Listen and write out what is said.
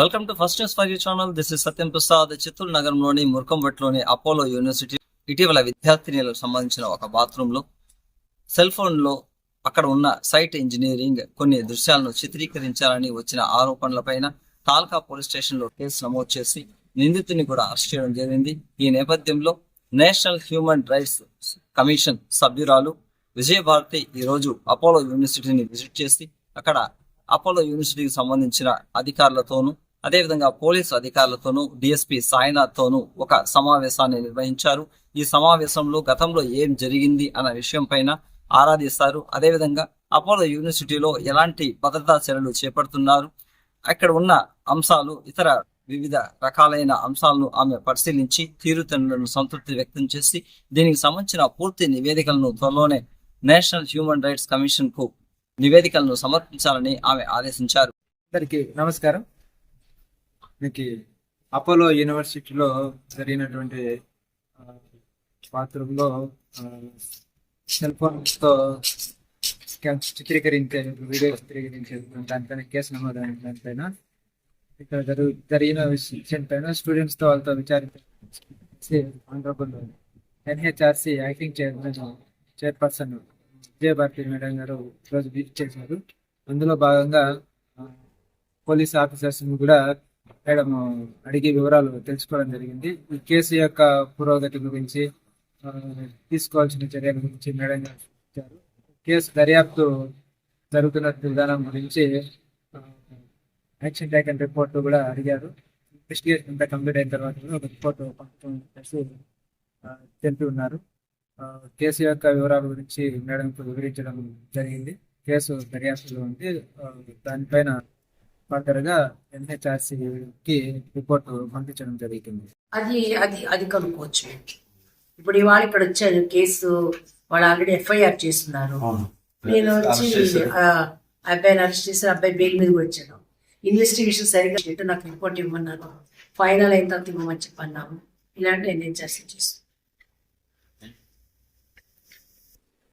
Welcome to first news for channel. This is Satyam Prasad. Chittoor నగరంలోని మురకంబట్లోని Apollo university ఇటీవల విద్యార్థినిలకు సంబంధించిన ఒక బాత్రూంలో సెల్ ఫోన్లో అక్కడ ఉన్న సైట్ ఇంజనీరింగ్ కొన్ని దృశ్యాలను చిత్రీకరించాలని వచ్చిన ఆరోపణలపైన తాల్కా పోలీస్ స్టేషన్లో కేసు నమోదు చేసి నిందితుని కూడా అరెస్ట్ చేయడం జరిగింది. ఈ నేపథ్యంలో నేషనల్ హ్యూమన్ రైట్స్ కమిషన్ సభ్యురాలు విజయభారతి ఈరోజు అపోలో యూనివర్సిటీని విజిట్ చేసి అక్కడ అపోలో యూనివర్సిటీకి సంబంధించిన అధికారులతోనూ అదేవిధంగా పోలీసు అధికారులతోనూ డిఎస్పీ సాయినాథ్తోనూ ఒక సమావేశాన్ని నిర్వహించారు. ఈ సమావేశంలో గతంలో ఏం జరిగింది అన్న విషయం పైన ఆరాధిస్తారు. అదేవిధంగా అపోలో యూనివర్సిటీలో ఎలాంటి భద్రతా చర్యలు చేపడుతున్నారు అక్కడ ఉన్న అంశాలు ఇతర వివిధ రకాలైన అంశాలను ఆమె పరిశీలించి తీరుతెన్నులను సంతృప్తి వ్యక్తం చేసి దీనికి సంబంధించిన పూర్తి నివేదికలను త్వరలోనే నేషనల్ హ్యూమన్ రైట్స్ కమిషన్కు నివేదికలను సమర్పించాలని ఆమె ఆదేశించారు. అందరికి నమస్కారం. మీకు అపోలో యూనివర్సిటీలో జరిగినటువంటి బాత్రూంలో సెల్ ఫోన్తో చిత్రీకరించే వీడియో చిత్రీకరించే దానిపైన కేసు నమోదైన దానిపైన ఇక్కడ జరుగు జరిగిన విషయం పైన స్టూడెంట్స్తో వాళ్ళతో విచారించి honourable NHRC acting chairman chairperson Vijayabharathi madam గారు ఈరోజు విజిట్ చేశారు. అందులో భాగంగా ఆ, పోలీస్ ఆఫీసర్స్ కూడా మేడం అడిగి వివరాలు తెలుసుకోవడం జరిగింది. ఈ కేసు యొక్క పురోగతి గురించి తీసుకోవాల్సిన చర్యల గురించి మేడం గారు ఇచ్చారు కేసు దర్యాప్తు జరుగుతున్న విధానం గురించి యాక్షన్ టేకన్ రిపోర్ట్ కూడా అడిగారు. ఇన్వెస్టిగేషన్ అంతా కంప్లీట్ అయిన తర్వాత కూడా ఒక రిపోర్ట్ పంపుతామని తెలిపి ఉన్నారు. కేసు యొక్క వివరాల గురించి మేడంకు వివరించడం జరిగింది. కేసు దర్యాప్తులో ఉంది. దానిపైన ఫర్దర్గా ఎన్హెచ్ఆర్సి కి రిపోర్ట్ పంపించడం జరుగుతుంది. అది అది అది కనుక్కోవచ్చు. ఇప్పుడు ఇవాళ ఇక్కడ వచ్చారు కేసు వాళ్ళు ఆల్రెడీ ఎఫ్ఐఆర్ చేస్తున్నారు. నేను వచ్చి ఆ అబ్బాయిని అరెస్ట్ చేసి అబ్బాయి బెయిల్ మీద కూడా వచ్చాను. ఇన్వెస్టిగేషన్ సరిగ్గా నాకు రిపోర్ట్ ఇవ్వమన్నారు. ఫైనల్ అయిన తర్వాత ఇవ్వమని చెప్పన్నాము. ఇలాంటి నేను చర్చ చేస్తాను